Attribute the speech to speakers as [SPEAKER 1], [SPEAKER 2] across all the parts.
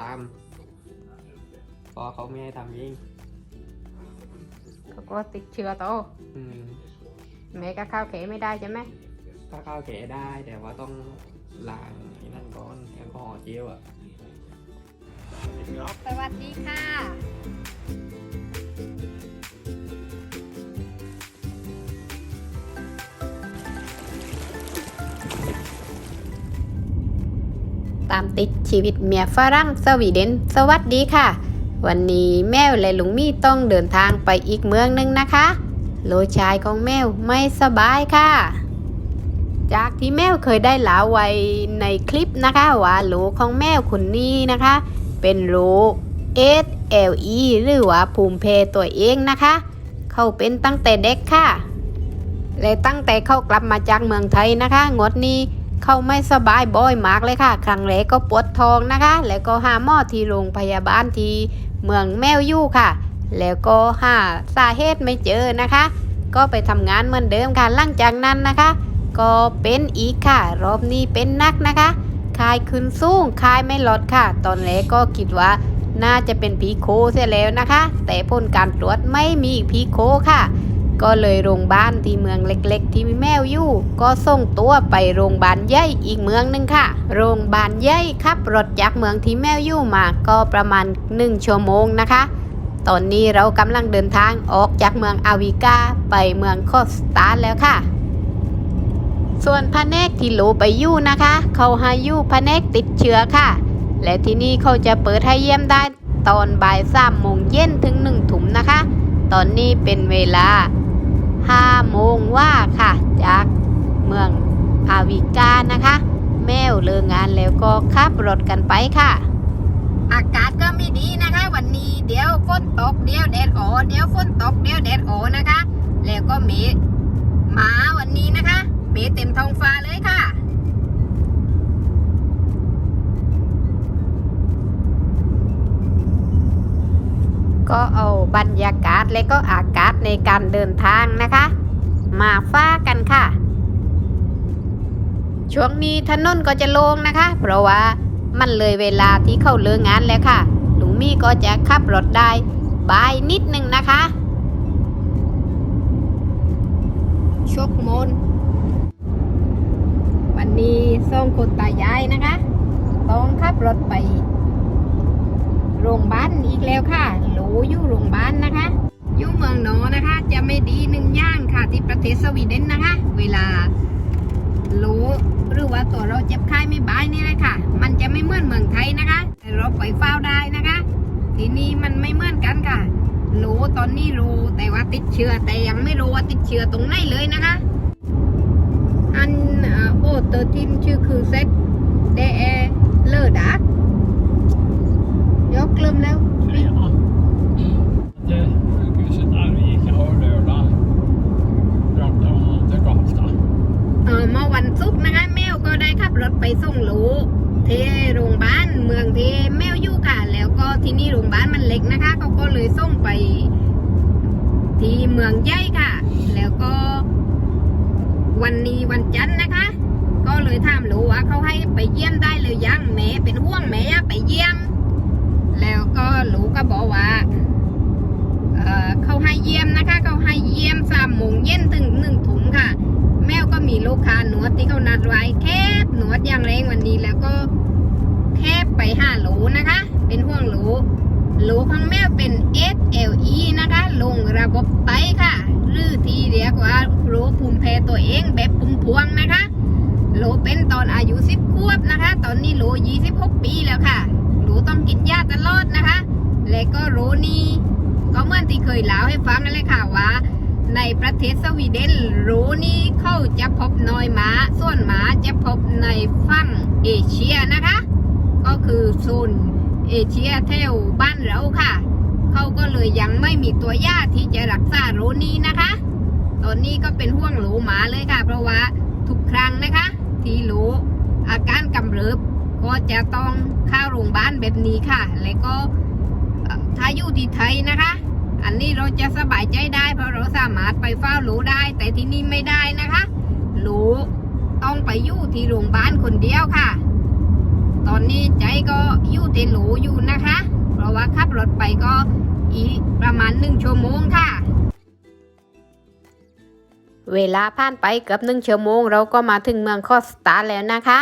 [SPEAKER 1] ลามเพอเขาไม่ให้ทำเอง
[SPEAKER 2] เขาก็ติดเชื้อโต
[SPEAKER 1] อืม
[SPEAKER 2] แม่ก็เข้าวเขไม่ได้ใช่ไหม
[SPEAKER 1] ถ้าข้าวแกะได้แต่ว่าต้องล้างไอ้นั่นก่อนแอลกอฮอล์เจลอะ
[SPEAKER 2] สวัสดีค่ะ ติดชีวิตเมียฝรั่งสวีเดน สวัสดีค่ะ วันนี้แมวและลุงมี่ต้องเดินทางไปอีกเมืองหนึงนะคะโลชายของแมวไม่สบายค่ะ จากที่แมวเคยได้ลาไว้ในคลิปนะคะว่าโหลของแมวคนนี้นะคะ เป็นโรค SLE หรือว่าภูมิแพ้ตัวเองนะคะ เขาเป็นตั้งแต่เด็กค่ะ และตั้งแต่เขากลับมาจากเมืองไทยนะคะ งดนี้ เขาไม่สบายบ่อยมากเลยค่ะ ครั้งแรกก็ปวดท้องนะคะ แล้วก็หาหมอที่โรงพยาบาลที่เมืองแมวยู่ค่ะ แล้วก็หาสาเหตุไม่เจอนะคะ ก็ไปทำงานเหมือนเดิมค่ะ หลังจากนั้นนะคะ ก็เป็นอีกค่ะ รอบนี้เป็นนักนะคะ คายขึ้นสูงคายไม่ลดค่ะ ตอนแรกก็คิดว่าน่าจะเป็นผีโคเสียแล้วนะคะ แต่ผลการตรวจไม่มีผีโคค่ะ ก็เลยโรงพยาบาลที่เมืองเล็ก ๆ ที่มีแมวอยู่ ก็ส่งตัวไปโรงพยาบาลใหญ่อีกเมืองหนึ่งค่ะ โรงพยาบาลใหญ่ขับรถจากเมืองที่แมวอยู่มาก็ประมาณ 1 ชั่วโมงนะคะ ตอนนี้เรากำลังเดินทางออกจากเมืองอาวิกาไปเมืองโคสตาแล้วค่ะส่วนพระเนกที่โหลไปอยู่นะคะ เขาให้อยู่พระเนกติดเชื้อค่ะ และที่นี่เขาจะเปิดให้เยี่ยมได้ตอนบ่ายสามโมงเย็นถึงหนึ่งถุมนะคะ ตอนนี้เป็นเวลา ห้าโมงว่าค่ะ จากเมืองอาวิกานะคะ แมวเลิกงานแล้วก็ขับรถกันไปค่ะ อากาศก็ไม่ดีนะคะ วันนี้เดี๋ยวฝนตกเดี๋ยวแดดออเดี๋ยวฝนตกเดี๋ยวแดดออนะคะ แล้วก็เมฆหมาวันนี้นะคะ เมฆเต็มท้องฟ้าเลยค่ะ ก็เอาบรรยากาศและก็อากาศในการเดินทางนะคะ มาฟ้ากันค่ะ ช่วงนี้ถนนก็จะโล่งนะคะ เพราะว่ามันเลยเวลาที่เข้าเลิกงานแล้วค่ะลุงมี่ก็จะขับรถได้บายนิดนึงนะคะชกมนวันนี้ส่งคนตายายนะคะ ต้องขับรถไป โรงพยาบาลอีกแล้วค่ะหรูอยู่โรงพยาบาลนะคะ อยู่เมืองโนนะคะ จะไม่ดีหนึ่งย่างค่ะที่ประเทศสวีเดนนะคะ เวลารู้หรือว่าตัวเราเจ็บไข้ไม่บายนี่แหละค่ะ มันจะไม่เหมือนเมืองไทยนะคะแต่เราไปเฝ้าได้นะคะ ทีนี้มันไม่เหมือนกันค่ะรู้ตอนนี้รู้แต่ว่าติดเชื้อแต่ยังไม่รู้ว่าติดเชื้อตรงไหนเลยนะคะ อันโอเตอร์ทินชื่อคือเซ็ตเดเอเลอร์ดัก ยกลืมแล้ว
[SPEAKER 3] Tjena. Det sjukhuset Arvika har lördag pratade om till Karlstad.
[SPEAKER 2] เออเมื่อวันศุกร์นะคะแมวก็ได้ขับรถไปส่งลูกที่โรงพยาบาลเมืองที่แมวอยู่ค่ะแล้วก็ที่นี่โรงพยาบาลมันเล็กนะคะเขาก็เลยส่งไป ที่เมืองใหญ่ค่ะ แล้วก็ วันนี้วันจันทร์นะคะ ก็เลยถามลูกว่าเขาให้ไปเยี่ยมได้หรือยังแม่เป็นห่วงแม่อยากไปเยี่ยม แล้วก็ลูกก็บอก ว่าเอ่อเขาให้เยี่ยมนะคะเขาให้เยี่ยมสามโมงเย็นถึงหนึ่งถุงค่ะ แมวก็มีลูกค้าหนวดที่เขานัดไว้แคบหนวดอย่างแรงวันนี้แล้วก็แคบไปห้าโหลนะคะ เป็นห่วงโหลโหลของแมวเป็น SLE นะคะ ลงระบบไตค่ะ หรือที่เรียกว่าโรคภูมิแพ้ตัวเองแบบปุ่มพวงนะคะโหลเป็นตอนอายุ10ขวบนะคะ ตอนนี้โหล26ปีแล้วค่ะโหลต้องกินยาตลอดนะคะ และก็โหลนี้ก็เหมื่อนที่เค ยเล่าให้ฟังนั่นแหละค่ะว่า ในประเทศสวีเดนรู้นี่เขาจะพบน้อยหมาส่วนหมาจะพบในฝั่งเอเชียนะคะ ก็คือโซนเอเชียแถวบ้านเราค่ะ เขาก็เลยยังไม่มีตัวยาที่จะรักษาโรนี้นะคะ ตอนนี้ก็เป็นห่วงหลูหมาเลยค่ะ เพราะว่าทุกครั้งนะคะ ที่หลูอาการกำเริบก็จะต้องเข้าโรงพยาบาลแบบนี้ค่ะ แล้วก็ถ้าอยู่ที่ไทยนะคะ อันนี้เราจะสบายใจได้ เพราะเราสามารถไปเฝ้าหลูได้ แต่ที่นี่ไม่ได้นะคะหลูต้องไปอยู่ที่โรงพยาบาลคนเดียวค่ะ ตอนนี้ใจก็อยู่เตหลูอยู่นะคะ เพราะว่าขับรถไปก็อีกประมาณหนึ่งชั่วโมงค่ะ เวลาผ่านไปเกือบหนึ่งชั่วโมง เราก็มาถึงเมืองคอสตาแล้วนะคะ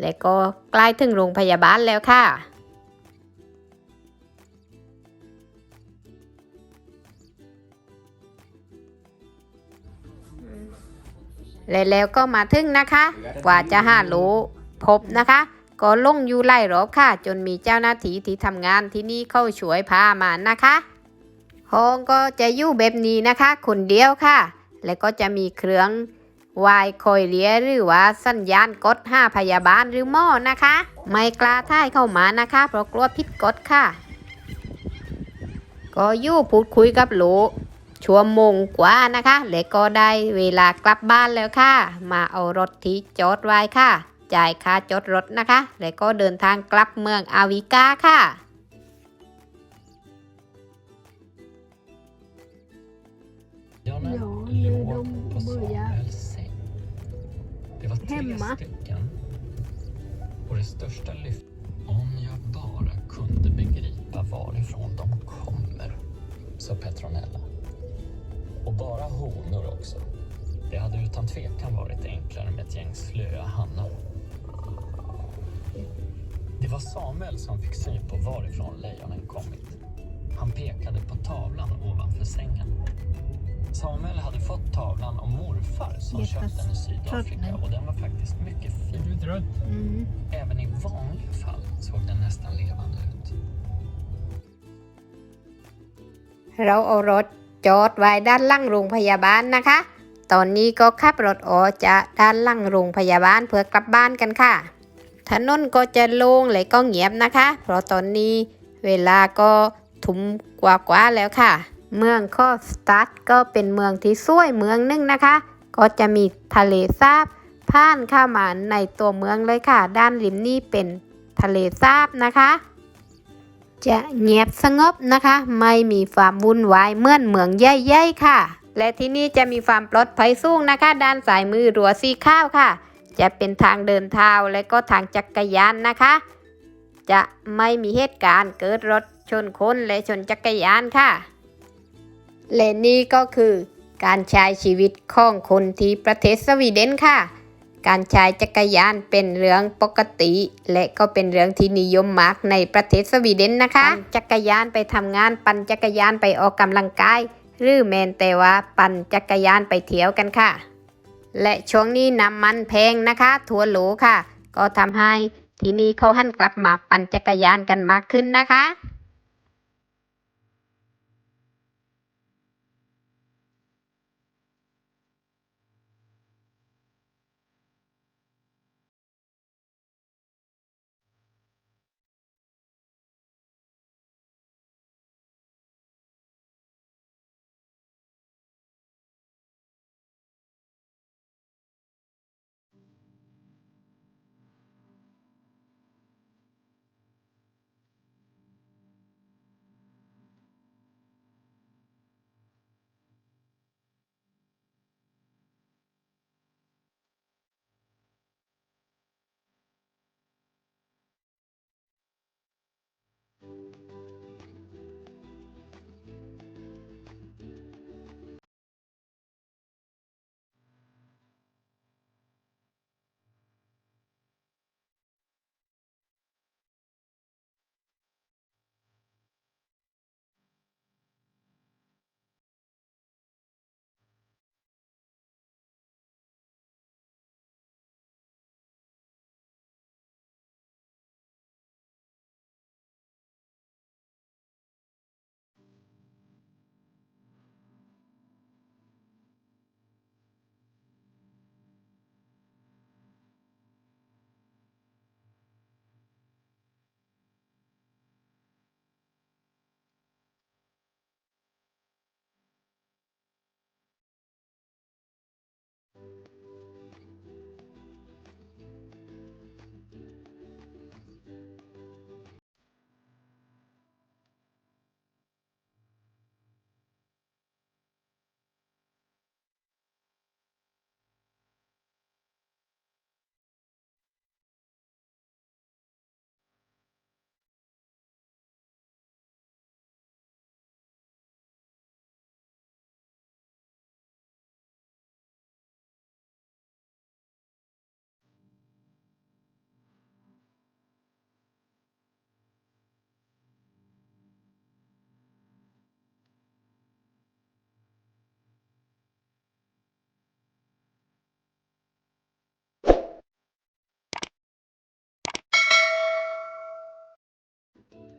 [SPEAKER 2] และก็ใกล้ถึงโรงพยาบาลแล้วค่ะ และแล้วก็มาถึงนะคะ กว่าจะหาโหลพบนะคะ ก็ลงอยู่ไล่รอบค่ะ จนมีเจ้าหน้าที่ที่ทำงานที่นี่เข้าช่วยพามานะคะห้องก็จะอยู่แบบนี้นะคะคนเดียวค่ะ และก็จะมีเครื่องวายคอยเลียหรือว่าสัญญาณกดห้าพยาบาลหรือหม้อนะคะ ไม่กล้าท่ายเข้ามานะคะ เพราะกลัวผิดกฎค่ะ ก็อยู่พูดคุยกับโหล ชั่วโมงกว่านะคะ และก็ได้เวลากลับบ้านแล้วค่ะ มาเอารถที่จอดไว้ค่ะ จ่ายค่าจอดรถนะคะ และก็เดินทางกลับเมืองอาวิกาค่ะ
[SPEAKER 3] Janne
[SPEAKER 4] Ja,
[SPEAKER 3] låg
[SPEAKER 4] de
[SPEAKER 3] på
[SPEAKER 4] börjar
[SPEAKER 3] Samuels säng. Det var tre
[SPEAKER 4] hemma.
[SPEAKER 3] stycken. Och det största lyftet... Om jag bara kunde begripa varifrån de kommer, sa Petronella. Och bara honor också. Det hade utan tvekan varit enklare med ett gäng slöa hannar. Det var Samuel som fick syn på varifrån lejonen kommit. Han pekade på tavlan ovanför sängen. Samuel hade fått tavlan av morfar som
[SPEAKER 4] Jättas
[SPEAKER 3] köpte den i Sydafrika och den var faktiskt mycket fin.
[SPEAKER 5] Mm.
[SPEAKER 3] Även i vanliga fall såg den nästan levande ut.
[SPEAKER 2] Hallå จอดไว้ด้านล่างโรงพยาบาลนะคะ ตอนนี้ก็ขับรถออกจากด้านล่างโรงพยาบาลเพื่อกลับบ้านกันค่ะ ถนนก็จะโล่งและก็เงียบนะคะ เพราะตอนนี้เวลาก็ทุ่มกว่าๆแล้วค่ะ เมืองคอสตัดก็เป็นเมืองที่สวยเมืองหนึงนะคะ ก็จะมีทะเลสาบผ่านเข้ามาในตัวเมืองเลยค่ะ ด้านริมนี้เป็นทะเลสาบนะคะ จะเงียบสงบนะคะ ไม่มีความวุ่นวายเหมือนเมืองใหญ่ๆค่ะ และที่นี่จะมีความปลอดภัยสูงนะคะ ด้านสายมือรัวสีข้าวค่ะ จะเป็นทางเดินเท้าและก็ทางจักรยานนะคะ จะไม่มีเหตุการณ์เกิดรถชนคนและชนจักรยานค่ะ และนี่ก็คือการใช้ชีวิตของคนที่ประเทศสวีเดนค่ะ การใช้จักรยานเป็นเรื่องปกติ และก็เป็นเรื่องที่นิยมมากในประเทศสวีเดนนะคะปั่นจักรยานไปทำงาน ปั่นจักรยานไปออกกำลังกาย หรือแมนแต่ว่าปั่นจักรยานไปเที่ยวกันค่ะ และช่วงนี้น้ำมันแพงนะคะทั่วโหลค่ะ ก็ทำให้ที่นี่เขาหันกลับมาปั่นจักรยานกันมากขึ้นนะคะ